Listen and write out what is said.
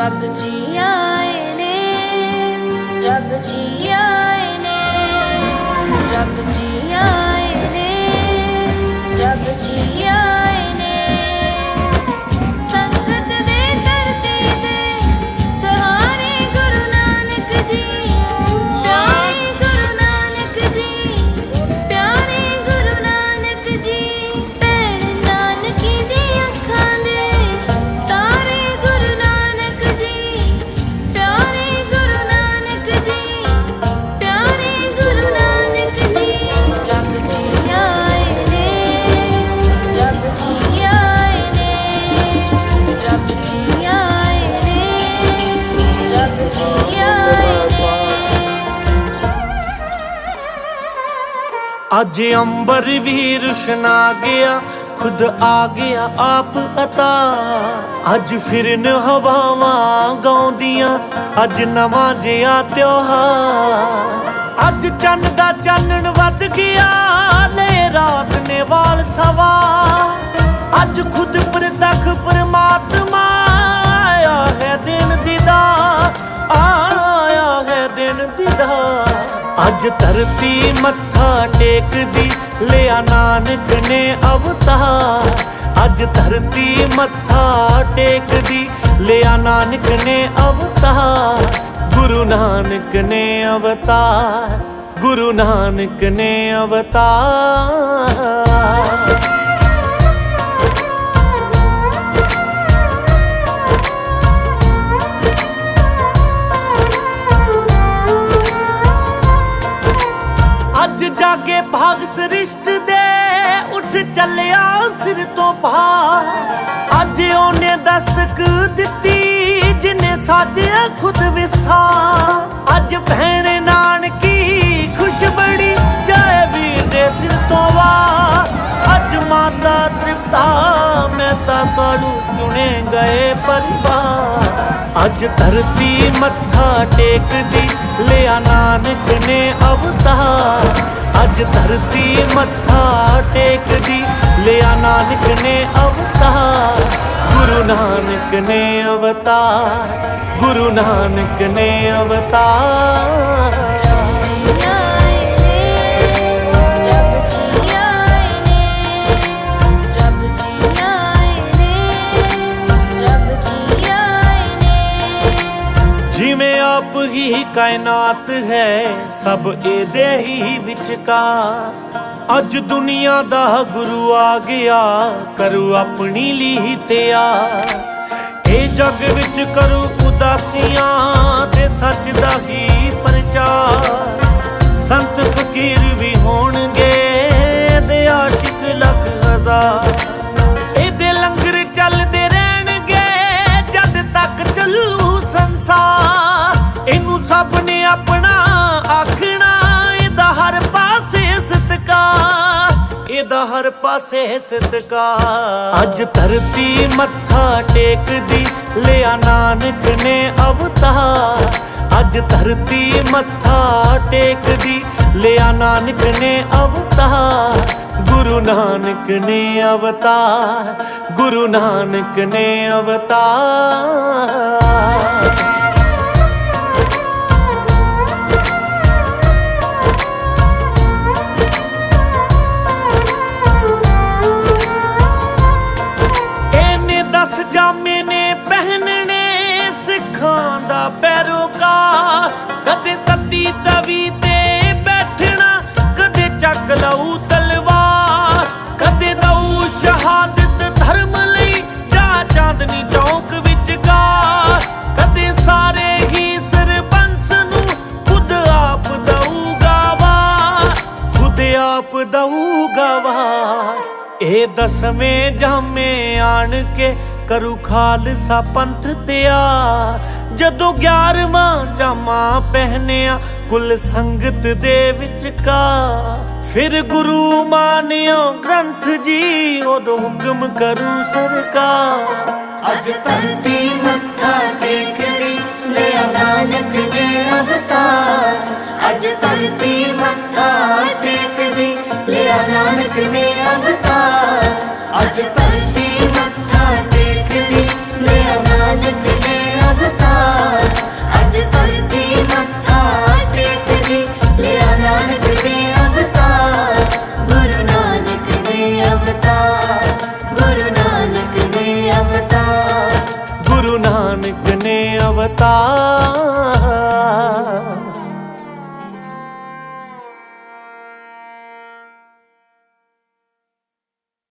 रब जी आए ने रब जी आए ने रब जी आए ने रब जी ਅੱਜ ਅੰਬਰ ਵੀ ਰੁਸ਼ਨਾ ਗਿਆ, ਖੁਦ ਆ ਗਿਆ ਆਪ ਅਤਾ ਅੱਜ ਫਿਰਨ ਹਵਾਵਾਂ ਗਾਉਂਦੀਆਂ, ਅੱਜ ਨਵਾਂ ਜਿਹਾ ਤਿਉਹਾਰ। ਅੱਜ ਚੰਨ ਦਾ ਚਾਨਣ ਵੱਧ ਗਿਆ ਲੈ ਰਾਤ ਨੇ ਵਾਲ ਸਵਾ। ਅੱਜ ਖੁਦ ਪ੍ਰਤੱਖ ਪਰਮਾਤਮਾ ਅੱਜ ਧਰਤੀ ਮੱਥਾ ਟੇਕਦੀ, ਲਿਆ ਨਾਨਕ ਨੇ ਅਵਤਾਰ। ਅੱਜ ਧਰਤੀ ਮੱਥਾ ਟੇਕਦੀ, ਲਿਆ ਨਾਨਕ ਨੇ ਅਵਤਾਰ। ਗੁਰੂ ਨਾਨਕ ਨੇ ਅਵਤਾਰ, ਗੁਰੂ ਨਾਨਕ ਨੇ ਅਵਤਾਰ। ਅੱਜ ਭਾਗ ਸ੍ਰਿਸ਼ਟ ਦੇ, ਉੱਠ ਚੱਲਿਆ ਸਿਰ ਤੋਂ ਭਾ ਅੱਜ ਉਹਨੇ ਦਸਤਕ ਦਿੱਤੀ, ਜਿਨੇ ਸਾਜਿਆ ਖੁਦ ਵਿਸਥਾ ਅੱਜ ਭੈਣ ਨਾਨਕੀ ਖੁਸ਼ ਬੜੀ ਜਾਏ ਵੀਰ ਦੇ ਸਿਰ ਤੋਂ ਵਾਰ। ਅੱਜ ਮਾਤਾ ਤ੍ਰਿਪਤਾ, ਮੈਂ ਤਾਂ ਕਾਲੂ ਚੁਣੇ ਗਏ ਪਰਿਵਾਰ। ਅੱਜ ਧਰਤੀ ਮੱਥਾ ਟੇਕਦੀ, ਲਿਆ ਨਾਨਕ ਨੇ ਅਵਤਾਰ। ਅੱਜ ਧਰਤੀ ਮੱਥਾ ਟੇਕਦੀ, ਲਿਆ ਨਾਨਕ ਨੇ ਅਵਤਾਰ। ਗੁਰੂ ਨਾਨਕ ਨੇ ਅਵਤਾਰ, ਗੁਰੂ ਨਾਨਕ ਨੇ ਅਵਤਾਰ। ਜਿਵੇਂ ਆਪ ਹੀ ਕਾਇਨਾਤ ਹੈ, ਸਭ ਇਹਦੇ ਹੀ ਵਿਚਕਾਰ। ਅੱਜ ਦੁਨੀਆ ਦਾ ਗੁਰੂ ਆ ਗਿਆ, ਕਰੂ ਆਪਣੀ ਲਈ ਤਿਆਰ। ਇਹ ਜੱਗ ਵਿੱਚ ਕਰੂ ਉਦਾਸੀਆਂ ਤੇ ਸੱਚ ਦਾ ਹੀ ਪ੍ਰਚਾਰ। ਸੰਤ ਫਕੀਰ ਵੀ ਹੋਣਗੇ ਦੇ ਆਸ਼ਿਕ ਲੱਖ ਹਜ਼ਾਰ। ਆਖਣਾ, ਇਹਦਾ ਹਰ ਪਾਸੇ ਸਤਕਾਰ, ਇਹਦਾ ਹਰ ਪਾਸੇ ਸਤਕਾਰ। ਅੱਜ ਧਰਤੀ ਮੱਥਾ ਟੇਕਦੀ, ਲਿਆ ਨਾਨਕ ਨੇ ਅਵਤਾਰ। ਅੱਜ ਧਰਤੀ ਮੱਥਾ ਟੇਕਦੀ, ਲਿਆ ਨਾਨਕ ਨੇ ਅਵਤਾਰ। ਗੁਰੂ ਨਾਨਕ ਨੇ ਅਵਤਾਰ, ਗੁਰੂ ਨਾਨਕ ਨੇ ਅਵਤਾਰ। ਦਾ ਪੈਰੋਕਾਰ, ਕਦੇ ਤੱਤੀ ਤਵੀ ਤੇ ਬੈਠਣਾ, ਕਦੇ ਚੱਕ ਲਊ ਤਲਵਾਰ, ਕਦੇ ਦਊ ਸ਼ਹਾਦਤ ਧਰਮ ਲਈ ਜਾ ਚਾਂਦਨੀ ਚੌਕ ਵਿੱਚ ਗਾ ਕਦੇ ਸਾਰੇ ਹੀ ਸਰਬੰਸ ਨੂੰ ਖੁਦ ਆਪ ਦਊਗਾ ਵਾ ਖੁਦ ਆਪ ਦਊਗਾ ਵਾ ਇਹ ਦਸਵੇਂ ਜਾਮੇ ਆਣ ਕੇ ਕਰੂ ਖਾਲਸਾ ਪੰਥ ਤਿਆਰ ਜਦੋਂ 11ਵਾਂ ਜਾਮਾ ਪਹਿਨਿਆ, ਕੁੱਲ ਸੰਗਤ ਦੇ ਵਿਚਕਾਰ। ਫਿਰ ਗੁਰੂ ਮਾਨਿਓ ਗ੍ਰੰਥ ਜੀ, ਉਦੋਂ ਹੁਕਮ ਕਰੂ ਸਰਕਾਰ। ਅੱਜ ਧਰਤੀ ਮੱਥਾ ਟੇਕਦੀ ਲਿਆ ਨਾਨਕ ਦੇ ਅਵਤਾਰ। ਅੱਜ ਧਰਤੀ ਮੱਥਾ ਟੇਕਦੀ ਲਿਆ ਨਾਨਕ ਨੇ ਅਵਤਾਰ। ਅੱਜ ਧਰਤੀ ਨਾਨਕ ਨੇ ਅਵਤਾਰ